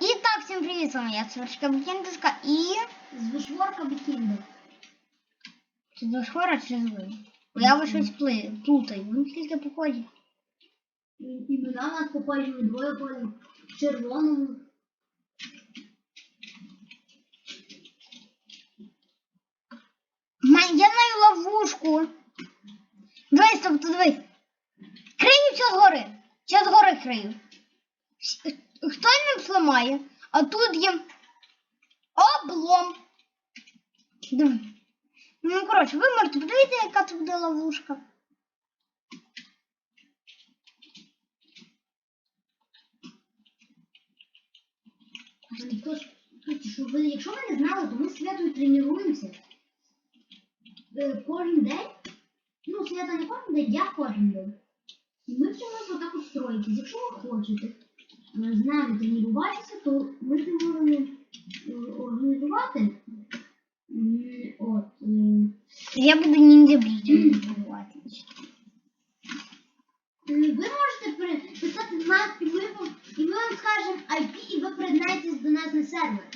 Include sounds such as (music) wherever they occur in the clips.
І так, всім привіт, з вами я Цверчка Букіндуска і... З вишворка Бікінда. Чи до шхора, чи зли? Бо я ви щось пли- плутаю. Ну, скільки походів. Імена у нас похожі, ми двоє ходимо. В червоному. Ма- Я знаю ловушку. Дивись, тобто дивись. Крию все згори. Все згори крию. Хто ним зламає? А тут є облом. Диви. Ну, коротше, ви можете подивитися, яка тут буде ловушка. Якщо ви не знали, то ми з Святою тренуємося. Е, Кожен день. Ну, Свята не кожен день, я кожен день. І ми вчимося отак устроїтись. Якщо ви хочете з нами тренуватися, то ми можемо е, організувати. От. е, Я буду ніндзя брідер. Ви можете писати нас, і ми, вам- скажемо IP, і ви приєднаєтесь до нас на сервер.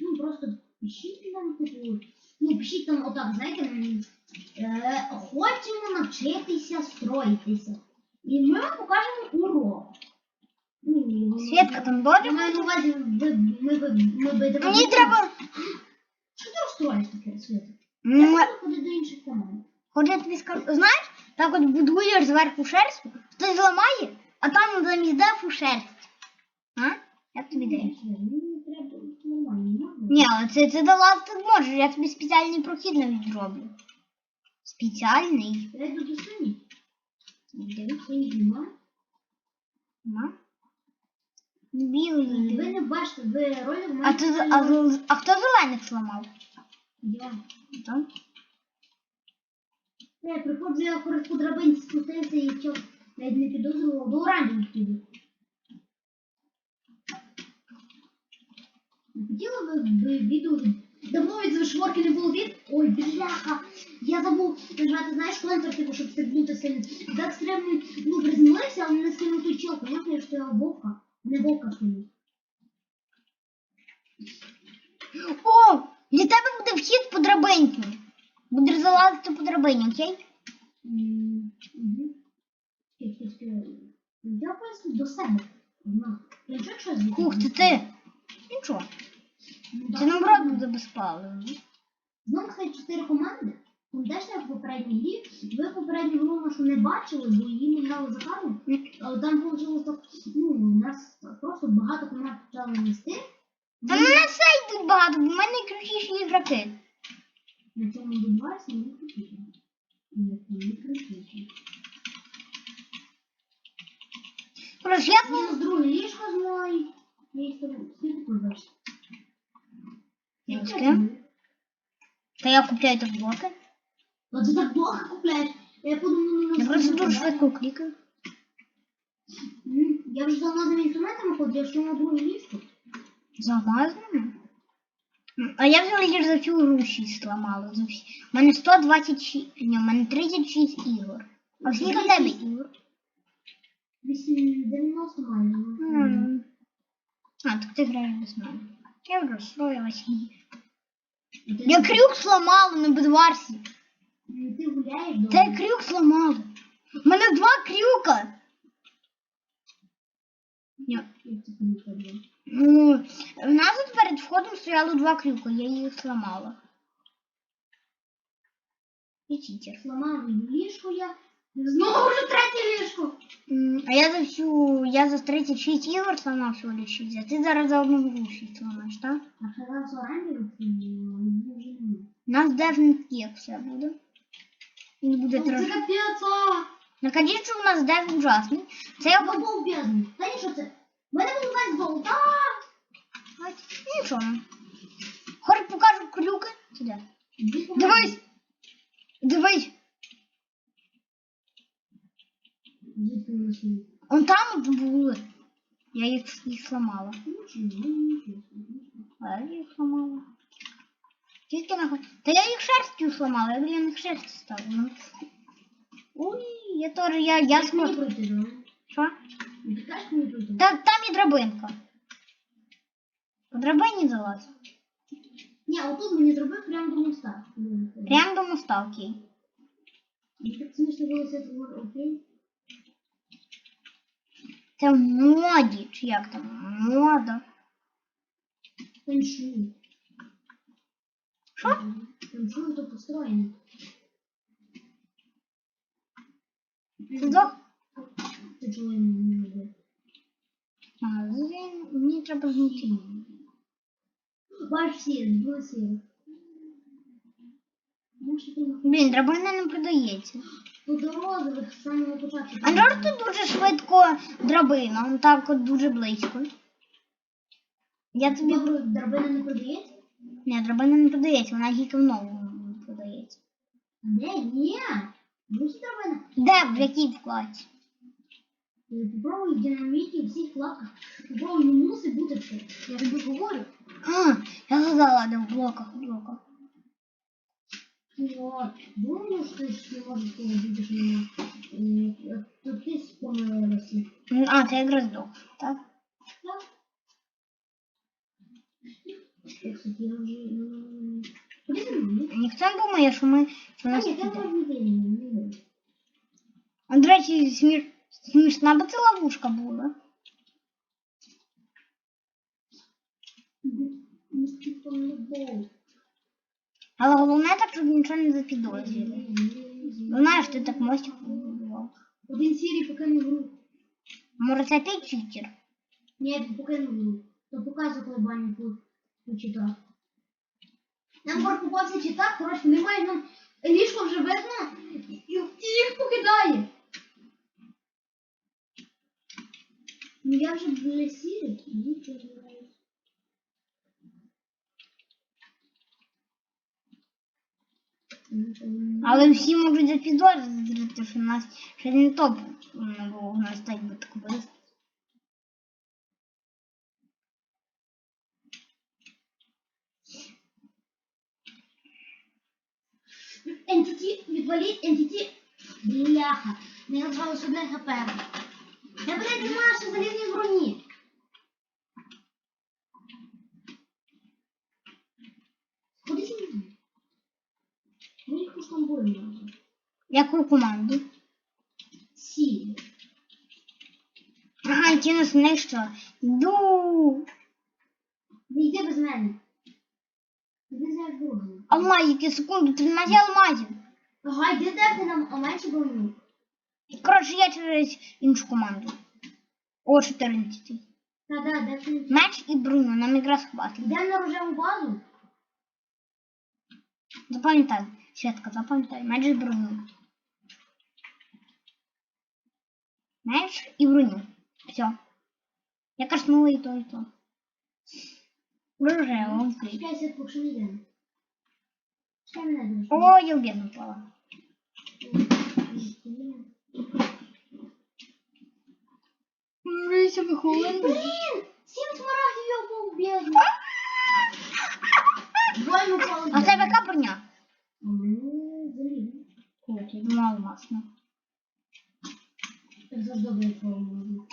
Ну, просто пишіть нам, типу, ну, пишіть там отак, знаєте, е, хочемо навчитися строїтися. І ми вам покажемо урок. Світка там добре? маю на увазі, ми, ви, ми, ми, Мені треба. Що ти розстроїш таке, Свята? Я буду ходити до інших команд. Хоч я тобі скажу, знаєш, так от будуєш зверху шерсть, хтось зламає, а там замість дефу шерсть. А? Як тобі нормально. Ні, але це ти можеш, я тобі спеціальний прохід навіть зроблю. Спеціальний. Я йду до сині. Нема. Білий. Ви не бачите, ви ролик А, ти, а, а хто зелених зламав? Я. Там? Я приходжу, я коротко по драбинці спустився і чо, навіть не підозрював, до оранжевих піду. Не хотіла би ви відео? Давно від зашворки не було від. Ой, бляха! Я забув нажати, знаєш, контр, типу, щоб стрибнути сильно. Так стрибнув, ну, приземлився, а мене скинув той чел, понятно, що я вовка. Не вовка скинув. О! Для тебе буде вхід по драбинці. Будеш залазити по драбині, окей? Я поясню до себе. Ух ти ти. Нічого. Це наоборот буде безпалено. Знову, кстати, чотири команди. Пам'ятаєш, в попередній грі? Ви попередню гру нашу не бачили, бо її не грали за кадром. Але там вийшло так, ну, у нас просто багато команд почали нести. Та на все йдуть багато, бо в мене крутіші ігроки. На цьому добивайся, не крутіше. Ні, не крутіше. Коротше, я Мінус друге ліжко з мною. Я скільки тут? Яке? Та я купляю так блоки. От ти так довго купляєш. Я подумала, ну, Я просто да. швидко клікаю. Я вже давно за інструментами ходив, я ж на друге ліжко. Замазано. А я взагалі за всю гру 6 зламала. За всі. У мене 126, ні, у мене 36 ігор. А скільки в тебе ігор? 90 майже. М. А, так ти граєш без мене. Я вже розстроїлась. Я крюк сломала на бедварсі. Ти гуляєш я крюк сломала. У мене два крюка. Ні. Як це тобі треба? Ну, в нас тут перед входом стояло два крюка, я їх сломала. І тітер. Зламав ліжко я. Знову вже третє ліжко. М, А я за всю, я за 36 ігор сломав всього лиш 6, а ти зараз за одну гру 6 сломаєш, так? А зараз оранжевий? Ну, вже ні. У нас дефнет все буде. Він буде Це трошки. капець, а! Що у нас деф ужасний. Це я був бездну. Та ні, що це? У мене був весь золото. Нічого. Хоч покажу крюки. Сюди. Дивись! Дивись! Он там були. Я їх, їх сломала. Нічого, нічого. А я їх сломала. Тільки на Та я їх шерстю сломала, я біля них шерсть ставила. Ой, я теж, я, я смотрю. Що? Ну, пройти? Та, там і драбинка. По драбині залазь. Ні, отут мені зробив прямо до моста. Прям до моста, окей. Так смішно було це окей. Це в моді, чи як там? Мода. Феншуй. Що? Феншуй то построєно. Це? Ти чого не робив? Магазин. Треба знайти. Бачиш сір, було сір. Блін, драбина не продається. А жорстко дуже швидко драбина, он так от дуже близько. Я. Тобі драбина не продається? Ні, драбина не продається, вона тільки в новому продається. Де? Ні. Мусить драбина. Де, в якій вкладці? Е, Попробуй в динаміті, в всіх вкладках. Попробуй, не мусить бути все. Я тобі говорю. А, я згадала, де в блоках, в блоках. От, думаю, що ж не може цього бути, що нема. Е, То ти спомилилася. М, А, ти якраз здох, так? Так? Ніхто не думає, що ми. Що А, нас піде. А, до речі, сміш... смішна би це ловушка була. Але головне так, щоб нічого не запідозрили. Знаєш, ти так мостик побудував. Один сірій покинув гру. Може, це ти читер? Ні, він покинув гру. То показує, коли баню по- почитав. Нам борг попався читав, коротше, немає нам ліжко вже видно і, їх покидає. Ну я вже біля сірих, і їх забираю. Ну, там- Але всі можуть запідозрити, що нас ще не топ не було в нас так би так близько. Відваліть Entity. Бляха. Не осталось одне хп. Я, блядь, нема ще залізні броні. Куди зі мною? Ми їх поштамбуємо. Яку команду? Сі. Ага, ті нас знищили. Ду. Не йди без мене. Іди за другом. Алмазики, секунду, 13 алмазів. Ага, йди дати нам менше броню. Коротше, я через іншу команду. О, 14. Та-да, де ти? Меч і броню, нам якраз хватить. Йдемо на рожеву базу. Запам'ятай, Святка, запам'ятай, меч і броню. Меч і броню. Все. Я коснула і то, і то. Рожево, окей. Чекай, свят, поки що не йдемо. Чекай мене, думаєш. О, я в бездну впала. Вися виходить. Блін! Сім смарагдів я впав в бездну. Двоє упали в А в тебе бездну. яка броня? А в мене залізо. Окей, ну алмазно. Так завжди добре твого можна.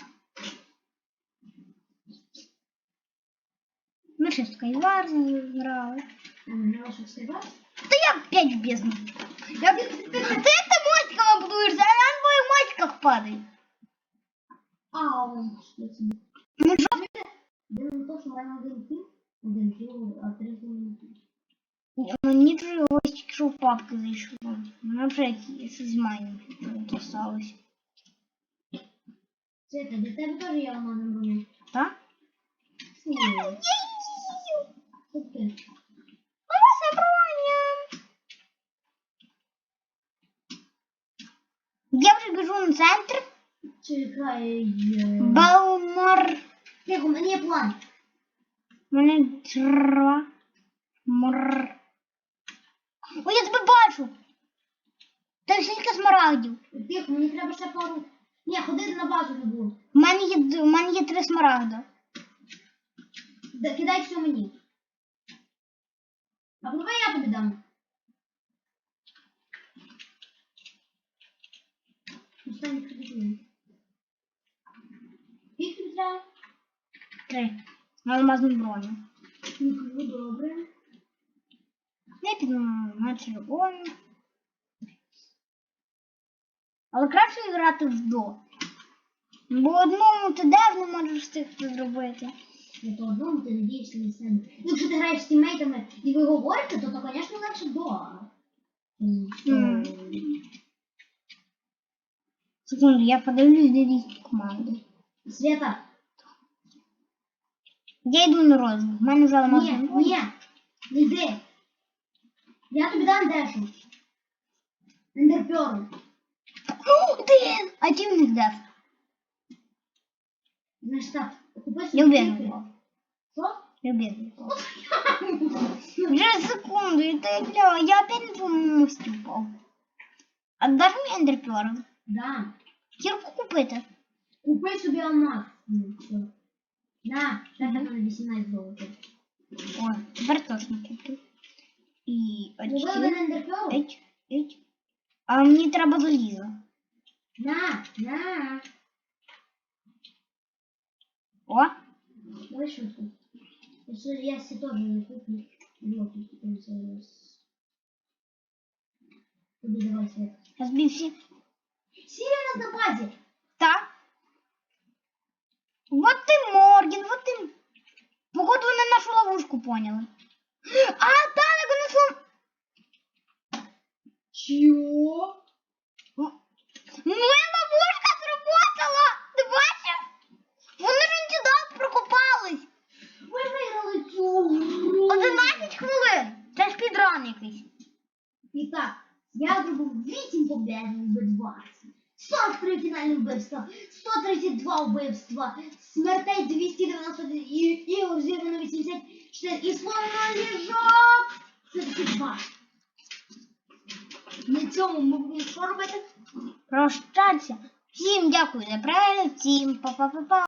Ми ще з Скайварзом грали. А не грала, що все раз? Та я опять в бездну. Я... Ти, ти, ти мостиками будуєшся, а я на твоїх мостиках падаю. Ау, що це? Ну що? Де не то, що в мене один кіл, один кіл, а три кіл. Мені вже ось тільки що в папки зайшло. Ну вже якісь з майнів сталося. Це та для тебе теж є алмазна броня. Так? Фу. Таке. Алмазна броня. Я вже біжу на центр. Чекай. Балмар. Тихо, у мене є план. Мене трава. Мр. Ой, я тебе бачу. Та скільки смарагдів. Тихо, мені треба ще пару. Ні, ходи на базу не буду. У мене є, у мене є три смарагда. Да, кидай все мені. А давай я тобі дам. Останній кредит. Скільки? Три. На алмазну броню. Ну, добре. Я піду на червону. Але краще грати в до. Бо одному ти не можеш встигти зробити. Я то одному ти надієшся на себе. Ну, якщо ти граєш з тіммейтами і ви говорите, то, то звісно, легше до. Секунду, я подивлюсь, де різні команди. Свята, Я йду на розвиток. В мене вже ні, алмазна броня. ні, не йди. Я тобі дам дешу. Ендерперл. Один! А ті в них дef. Знаєш так, купи собі Я вбив тільки- його. Що? Я бігаю. (laughs) Вже секунду, і ти бля, я опять на твоєму мості впав. А даш мені ендерперл? Да. Кірку купити. Купи собі алмаз. Ну, все. На, так на 18 золота. О, тепер точно куплю. І Купи очки. один ендерперл? Ить, ить. А мені треба залізо. На, на. О, Давай шутку. Если я себе тоже не куплю. Вот, тут зараз. Тобі давай свет. я збив всі. Сирия у нас на базе. Так. Вот ти Морген, вот ти. Походу вони нашу ловушку поняли. А, так, вони слом... Чего? Моя ловушка сработала! Ти бачив? Вони ж сюди прокопались. Ми виграли цю гру. 11 хвилин. Це ж підран якийсь. І так, я зробив 8 победних без 20. 43 фінальні вбивства, 132 вбивства, смертей 291 і зірвано 84 і словно ліжок 32. На цьому ми будемо що робити? Прощатися. Всім дякую за перегляд, всім па-па-па-па.